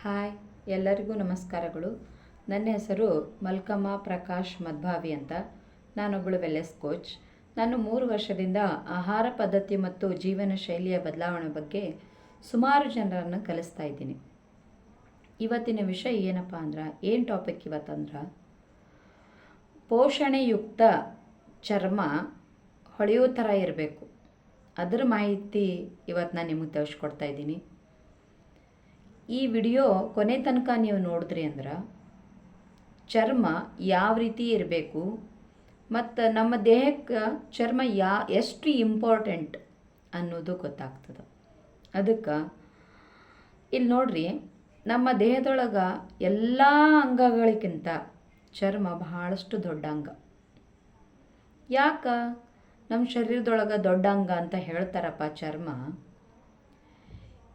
Hi, ಎಲ್ಲರಿಗೂ ನಮಸ್ಕಾರಗಳು. ನನ್ನ ಹೆಸರು ಮಲ್ಕಮ್ಮ ಪ್ರಕಾಶ್ ಮದ್ಭಾವಿ ಅಂತ. ನಾನೊಬ್ಬಳು ವೆಲ್ಲೆಸ್ ಕೋಚ್ ನಾನು ಮೂರು ವರ್ಷದಿಂದ ಆಹಾರ ಪದ್ಧತಿ ಮತ್ತು ಜೀವನ ಶೈಲಿಯ ಬದಲಾವಣೆ ಬಗ್ಗೆ ಸುಮಾರು ಜನರನ್ನು ಕಲಿಸ್ತಾ ಇದ್ದೀನಿ. ಇವತ್ತಿನ ವಿಷಯ ಏನಪ್ಪ ಅಂದ್ರೆ, ಏನು ಟಾಪಿಕ್ ಇವತ್ತಂದ್ರೆ ಪೋಷಣೆಯುಕ್ತ ಚರ್ಮ ಹೊಳೆಯೋ ಥರ ಇರಬೇಕು. ಅದರ ಮಾಹಿತಿ ಇವತ್ತು ನಾನು ನಿಮಗೆ ತೋರಿಸ್ಕೊಡ್ತಾ ಇದ್ದೀನಿ. ಈ ವಿಡಿಯೋ ಕೊನೆ ತನಕ ನೀವು ನೋಡಿದ್ರಿ ಅಂದ್ರೆ ಚರ್ಮ ಯಾವ ರೀತಿ ಇರಬೇಕು ಮತ್ತು ನಮ್ಮ ದೇಹಕ್ಕೆ ಚರ್ಮ ಯಾ ಎಷ್ಟು ಇಂಪಾರ್ಟೆಂಟ್ ಅನ್ನೋದು ಗೊತ್ತಾಗ್ತದೆ. ಅದಕ್ಕೆ ಇಲ್ಲಿ ನೋಡ್ರಿ, ನಮ್ಮ ದೇಹದೊಳಗೆ ಎಲ್ಲ ಅಂಗಗಳಿಗಿಂತ ಚರ್ಮ ಬಹಳಷ್ಟು ದೊಡ್ಡ ಅಂಗ. ಯಾಕೆ? ನಮ್ಮ ಶರೀರದೊಳಗೆ ದೊಡ್ಡ ಅಂಗ ಅಂತ ಹೇಳ್ತಾರಪ್ಪ ಚರ್ಮ.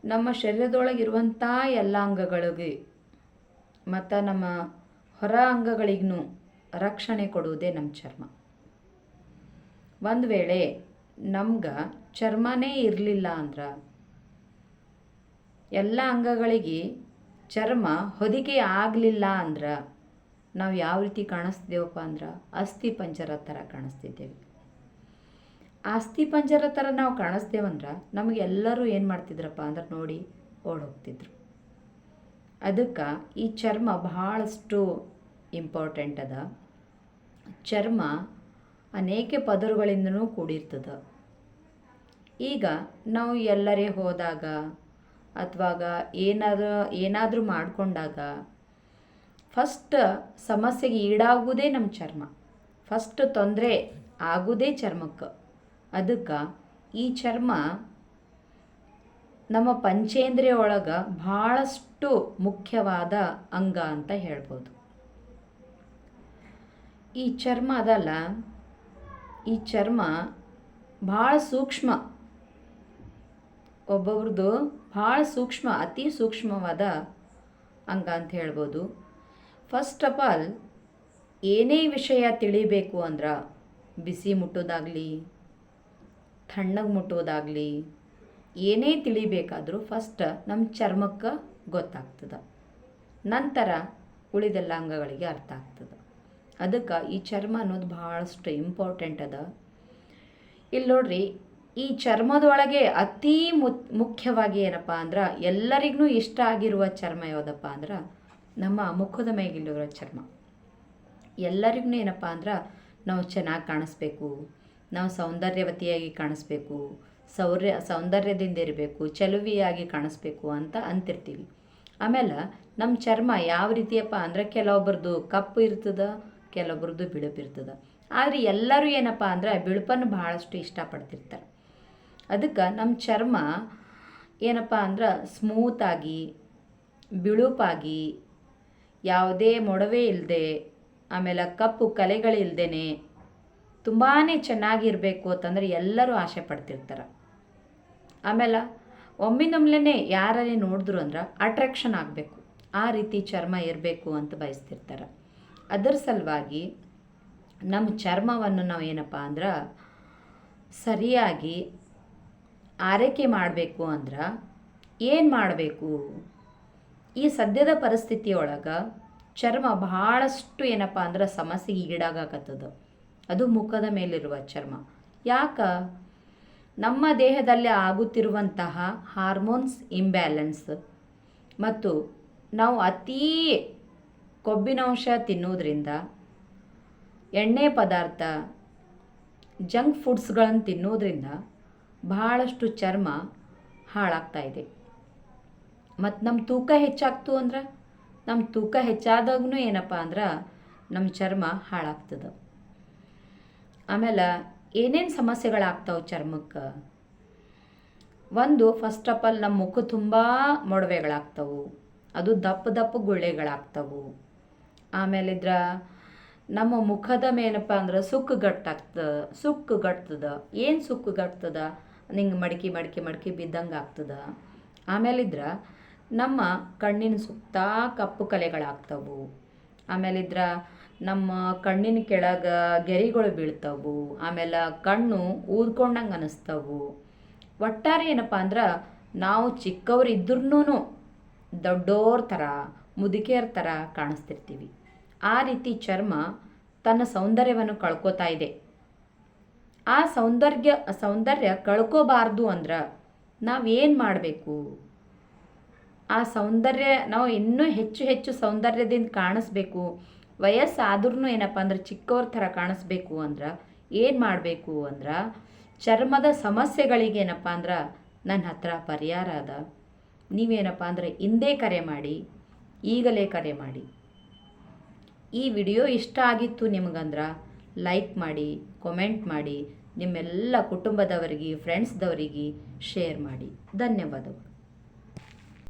ನಮ್ಮ ಶರೀರದೊಳಗಿರುವಂಥ ಎಲ್ಲ ಅಂಗಗಳಿಗೆ, ಮತ್ತು ನಮ್ಮ ಹೊರ ಅಂಗಗಳಿಗೂ ರಕ್ಷಣೆ ಕೊಡುವುದೇ ನಮ್ಮ ಚರ್ಮ. ಒಂದು ವೇಳೆ ನಮ್ಗೆ ಚರ್ಮನೇ ಇರಲಿಲ್ಲ ಅಂದ್ರೆ, ಎಲ್ಲ ಅಂಗಗಳಿಗೆ ಚರ್ಮ ಹೊದಿಕೆ ಆಗಲಿಲ್ಲ ಅಂದ್ರೆ, ನಾವು ಯಾವ ರೀತಿ ಕಾಣಿಸ್ತಿದ್ದೇವಪ್ಪ ಅಂದ್ರೆ, ಅಸ್ಥಿ ಪಂಚರ ಥರ ಕಾಣಿಸ್ತಿದ್ದೇವೆ. ಆಸ್ತಿ ಪಂಜರ ಥರ ನಾವು ಕಾಣಿಸ್ತೇವಂದ್ರೆ ನಮಗೆ ಎಲ್ಲರೂ ಏನು ಮಾಡ್ತಿದ್ರಪ್ಪ ಅಂದ್ರೆ ನೋಡಿ ಓಡೋಗ್ತಿದ್ರು. ಅದಕ್ಕೆ ಈ ಚರ್ಮ ಬಹಳಷ್ಟು ಇಂಪಾರ್ಟೆಂಟ್ ಅದ. ಚರ್ಮ ಅನೇಕ ಪದರುಗಳಿಂದನೂ ಕೂಡಿರ್ತದ. ಈಗ ನಾವು ಎಲ್ಲರೇ ಹೋದಾಗ ಅಥವಾ ಏನಾದರೂ ಏನಾದರೂ ಮಾಡಿಕೊಂಡಾಗ ಫಸ್ಟ್ ಸಮಸ್ಯೆಗೆ ಈಡಾಗುವುದೇ ನಮ್ಮ ಚರ್ಮ. ಫಸ್ಟ್ ತೊಂದರೆ ಆಗುವುದೇ ಚರ್ಮಕ್ಕೆ. ಅದಕ್ಕೆ ಈ ಚರ್ಮ ನಮ್ಮ ಪಂಚೇಂದ್ರಿಯ ಒಳಗೆ ಭಾಳಷ್ಟು ಮುಖ್ಯವಾದ ಅಂಗ ಅಂತ ಹೇಳ್ಬೋದು. ಈ ಚರ್ಮ ಅದಲ್ಲ, ಈ ಚರ್ಮ ಭಾಳ ಸೂಕ್ಷ್ಮ. ಒಬ್ಬೊಬ್ರದ್ದು ಭಾಳ ಸೂಕ್ಷ್ಮ, ಅತಿ ಸೂಕ್ಷ್ಮವಾದ ಅಂಗ ಅಂತ ಹೇಳ್ಬೋದು. ಫಸ್ಟ್ ಆಫ್ ಆಲ್ ಏನೇ ವಿಷಯ ತಿಳಿಬೇಕು ಅಂದ್ರೆ ಬಿಸಿ ಮುಟ್ಟೋದಾಗಲಿ ತಣ್ಣಗೆ ಮುಟ್ಟೋದಾಗಲಿ, ಏನೇ ತಿಳಿಬೇಕಾದರೂ ಫಸ್ಟ್ ನಮ್ಮ ಚರ್ಮಕ್ಕೆ ಗೊತ್ತಾಗ್ತದೆ. ನಂತರ ಉಳಿದೆಲ್ಲ ಅಂಗಗಳಿಗೆ ಅರ್ಥ ಆಗ್ತದೆ. ಅದಕ್ಕೆ ಈ ಚರ್ಮ ಅನ್ನೋದು ಭಾಳಷ್ಟು ಇಂಪಾರ್ಟೆಂಟ್ ಅದ. ಇಲ್ಲಿ ನೋಡ್ರಿ, ಈ ಚರ್ಮದೊಳಗೆ ಅತೀ ಮುಖ್ಯವಾಗಿ ಏನಪ್ಪ ಅಂದ್ರೆ ಎಲ್ಲರಿಗೂ ಇಷ್ಟ ಆಗಿರುವ ಚರ್ಮ ಯಾವುದಪ್ಪ ಅಂದ್ರೆ ನಮ್ಮ ಮುಖದ ಮೇಗಿಲ್ಲಿರೋ ಚರ್ಮ. ಎಲ್ಲರಿಗೂ ಏನಪ್ಪ ಅಂದ್ರೆ ನಾವು ಚೆನ್ನಾಗಿ ಕಾಣಿಸ್ಬೇಕು ನಾವು ಸೌಂದರ್ಯವತಿಯಾಗಿ ಕಾಣಿಸ್ಬೇಕು, ಸೌರ್ಯ, ಸೌಂದರ್ಯದಿಂದ ಇರಬೇಕು, ಚಲುವಿಯಾಗಿ ಕಾಣಿಸ್ಬೇಕು ಅಂತ ಅಂತಿರ್ತೀವಿ. ಆಮೇಲೆ ನಮ್ಮ ಚರ್ಮ ಯಾವ ರೀತಿಯಪ್ಪ ಅಂದ್ರೆ ಕೆಲವೊಬ್ರದ್ದು ಕಪ್ಪು ಇರ್ತದೆ, ಕೆಲವೊಬ್ರದ್ದು ಬಿಳುಪು ಇರ್ತದೆ. ಆದರೆ ಎಲ್ಲರೂ ಏನಪ್ಪ ಅಂದ್ರೆ ಬಿಳುಪನ್ನು ಭಾಳಷ್ಟು ಇಷ್ಟಪಡ್ತಿರ್ತಾರೆ. ಅದಕ್ಕೆ ನಮ್ಮ ಚರ್ಮ ಏನಪ್ಪ ಅಂದ್ರೆ ಸ್ಮೂತಾಗಿ ಬಿಳುಪಾಗಿ, ಯಾವುದೇ ಮೊಡವೆ ಇಲ್ಲದೆ ಆಮೇಲೆ ಕಪ್ಪು ಕಲೆಗಳಿಲ್ದೇ ತುಂಬಾ ಚೆನ್ನಾಗಿರಬೇಕು ಅಂತಂದರೆ ಎಲ್ಲರೂ ಆಸೆ ಪಡ್ತಿರ್ತಾರೆ. ಆಮೇಲೆ, ಒಮ್ಮಿನೊಮ್ಲೆನೇ ಯಾರೇ ನೋಡಿದ್ರು ಅಂದ್ರೆ ಅಟ್ರಾಕ್ಷನ್ ಆಗಬೇಕು. ಆ ರೀತಿ ಚರ್ಮ ಇರಬೇಕು ಅಂತ ಬಯಸ್ತಿರ್ತಾರೆ. ಅದರ ಸಲುವಾಗಿ ನಮ್ಮ ಚರ್ಮವನ್ನು ನಾವು ಏನಪ್ಪ ಅಂದ್ರೆ ಸರಿಯಾಗಿ ಆರೈಕೆ ಮಾಡಬೇಕು ಅಂದ್ರೆ ಏನು ಮಾಡಬೇಕು? ಈ ಸದ್ಯದ ಪರಿಸ್ಥಿತಿಯೊಳಗೆ ಚರ್ಮ ಬಹಳಷ್ಟು ಏನಪ್ಪ ಅಂದ್ರೆ ಸಮಸ್ಯೆಗೆ ಈಡಾಗಕತ್ತದ. ಅದು ಮುಖದ ಮೇಲಿರುವ ಚರ್ಮ. ಯಾಕ? ನಮ್ಮ ದೇಹದಲ್ಲಿ ಆಗುತ್ತಿರುವಂತಹ ಹಾರ್ಮೋನ್ಸ್ ಇಂಬ್ಯಾಲೆನ್ಸ್ ಮತ್ತು ನಾವು ಅತೀ ಕೊಬ್ಬಿನಾಂಶ ತಿನ್ನೋದ್ರಿಂದ ಎಣ್ಣೆ ಪದಾರ್ಥ, ಜಂಕ್ ಫುಡ್ಸ್ಗಳನ್ನು ತಿನ್ನೋದ್ರಿಂದ ಬಹಳಷ್ಟು ಚರ್ಮ ಹಾಳಾಗ್ತಾ ಇದೆ. ಮತ್ತು ನಮ್ಮ ತೂಕ ಹೆಚ್ಚಾಗ್ತು ಅಂದ್ರೆ? ನಮ್ಮ ತೂಕ ಹೆಚ್ಚಾದಾಗೂ ಏನಪ್ಪ ಅಂದ್ರೆ ನಮ್ಮ ಚರ್ಮ ಹಾಳಾಗ್ತದೆ. ಆಮೇಲೆ ಏನೇನು ಸಮಸ್ಯೆಗಳಾಗ್ತಾವೆ ಚರ್ಮಕ್ಕೆ? ಒಂದು ಫಸ್ಟ್ ಆಫ್ ಆಲ್ ನಮ್ಮ ಮುಖ ತುಂಬ ಮೊಡವೆಗಳಾಗ್ತವು. ಅದು ದಪ್ಪ ದಪ್ಪ ಗುಳ್ಳೆಗಳಾಗ್ತವು. ಆಮೇಲೆ ಇದ್ರ ನಮ್ಮ ಮುಖದ ಮೇನಪ್ಪ ಅಂದ್ರೆ ಸುಕ್ಕು ಗಟ್ಟಾಗ್ತದೆ ಸುಕ್ಕು ಗಟ್ತದ. ಏನು ಸುಕ್ಕು ಗಟ್ತದ? ನಿಂಗೆ ಮಡಕಿ ಮಡಕಿ ಮಡಕಿ ಬಿದ್ದಂಗೆ ಆಗ್ತದ. ಆಮೇಲಿದ್ರ ನಮ್ಮ ಕಣ್ಣಿನ ಸುತ್ತ ಕಪ್ಪು ಕಲೆಗಳಾಗ್ತವು. ಆಮೇಲಿದ್ರ ನಮ್ಮ ಕಣ್ಣಿನ ಕೆಳಗೆ ಗೆರಿಗಳು ಬೀಳ್ತವು, ಆಮೇಲೆ ಕಣ್ಣು ಊದ್ಕೊಂಡಂಗೆ ಅನಿಸ್ತವು. ಒಟ್ಟಾರೆ ಏನಪ್ಪ ಅಂದ್ರೆ ನಾವು ಚಿಕ್ಕವ್ರು ಇದ್ರೂ ದೊಡ್ಡೋರ್ ಥರ, ಮುದುಕಿಯರ ಥರ ಕಾಣಿಸ್ತಿರ್ತೀವಿ. ಆ ರೀತಿ ಚರ್ಮ ತನ್ನ ಸೌಂದರ್ಯವನ್ನು ಕಳ್ಕೊತಾ ಇದೆ. ಆ ಸೌಂದರ್ಯ ಸೌಂದರ್ಯ ಕಳ್ಕೋಬಾರ್ದು ಅಂದ್ರೆ ನಾವೇನು ಮಾಡಬೇಕು? ಆ ಸೌಂದರ್ಯ ನಾವು ಇನ್ನೂ ಹೆಚ್ಚು ಹೆಚ್ಚು ಸೌಂದರ್ಯದಿಂದ ಕಾಣಿಸ್ಬೇಕು. ವಯಸ್ಸಾದ್ರೂ ಏನಪ್ಪ ಅಂದ್ರೆ ಚಿಕ್ಕವ್ರ ಥರ ಕಾಣಿಸ್ಬೇಕು ಅಂದ್ರೆ, ಏನು ಮಾಡಬೇಕು ಅಂದ್ರೆ, ಚರ್ಮದ ಸಮಸ್ಯೆಗಳಿಗೆ ಏನಪ್ಪ ಅಂದ್ರೆ ನನ್ನ ಹತ್ರ ಪರಿಹಾರ ಅದ. ನೀವೇನಪ್ಪ ಅಂದ್ರೆ ಹಿಂದೆ ಕರೆ ಮಾಡಿ, ಈಗಲೇ ಕರೆ ಮಾಡಿ. ಈ ವಿಡಿಯೋ ಇಷ್ಟ ಆಗಿತ್ತು ನಿಮಗಂದ್ರೆ ಲೈಕ್ ಮಾಡಿ ಕಮೆಂಟ್ ಮಾಡಿ, ನಿಮ್ಮೆಲ್ಲ ಕುಟುಂಬದವರಿಗೆ ಫ್ರೆಂಡ್ಸ್ದವರಿಗೆ ಶೇರ್ ಮಾಡಿ. ಧನ್ಯವಾದಗಳು.